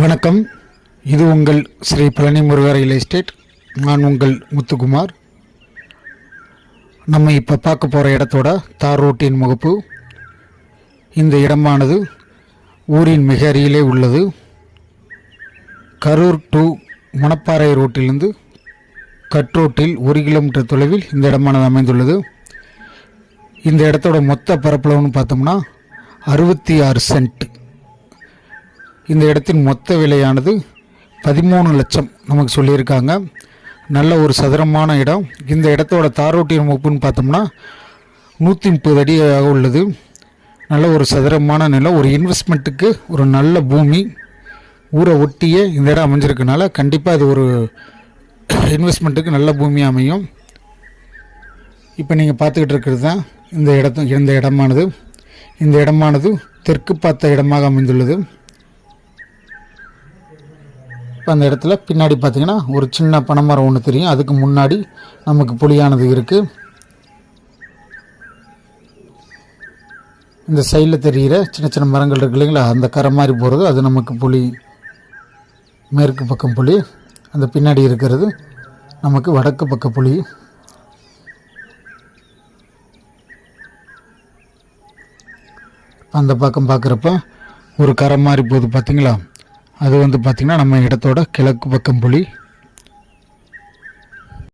வணக்கம். இது உங்கள் ஸ்ரீ பழனி முருகர் ரியல் எஸ்டேட் நான் உங்கள் முத்துக்குமார். நம்ம இப்போ பார்க்க போகிற இடத்தோட தார் ரோட்டின் முகப்பு. இந்த இடமானது ஊரின் மிக அருகிலே உள்ளது. கரூர் டு மணப்பாறை ரோட்டிலிருந்து கட்ரோட்டில் ஒரு கிலோமீட்டர் தொலைவில் இந்த இடமானது அமைந்துள்ளது. இந்த இடத்தோட மொத்த பரப்பளவுன்னு பார்த்தோம்னா அறுபத்தி ஆறு சென்ட். இந்த இடத்தின் மொத்த விலையானது பதிமூணு லட்சம் நமக்கு சொல்லியிருக்காங்க. நல்ல ஒரு சதுரமான இடம். இந்த இடத்தோட தாரோட்டியின் முப்புன்னு பார்த்தோம்னா நூற்றி முப்பது அடியாக உள்ளது. நல்ல ஒரு சதுரமான நிலம். ஒரு இன்வெஸ்ட்மெண்ட்டுக்கு ஒரு நல்ல பூமி. ஊரை ஒட்டியே இந்த இடம் அமைஞ்சிருக்கனால கண்டிப்பாக இது ஒரு இன்வெஸ்ட்மெண்ட்டுக்கு நல்ல பூமி அமையும். இப்போ நீங்கள் பார்த்துக்கிட்டு இருக்கிறது தான் இந்த இடத்து இந்த இடமானது. இந்த இடமானது தெற்கு பார்த்த இடமாக அமைந்துள்ளது. இப்போ அந்த இடத்துல பின்னாடி பார்த்தீங்கன்னா ஒரு சின்ன பனைமரம் ஒன்று தெரியும். அதுக்கு முன்னாடி நமக்கு புளியானது இருக்குது இந்த சைடில் தெரிகிற சின்ன சின்ன மரங்கள் இருக்கு இல்லைங்களா? அந்த கரை மாதிரி போகிறது அது நமக்கு புளி மேற்கு பக்கம் புளி அந்த பின்னாடி இருக்கிறது நமக்கு வடக்கு பக்க புலி. அந்த பக்கம் பார்க்குறப்ப ஒரு கரை மாதிரி போகுது பார்த்தீங்களா? அது வந்து பார்த்திங்கன்னா நம்ம இடத்தோட கிழக்கு பக்கம் புலி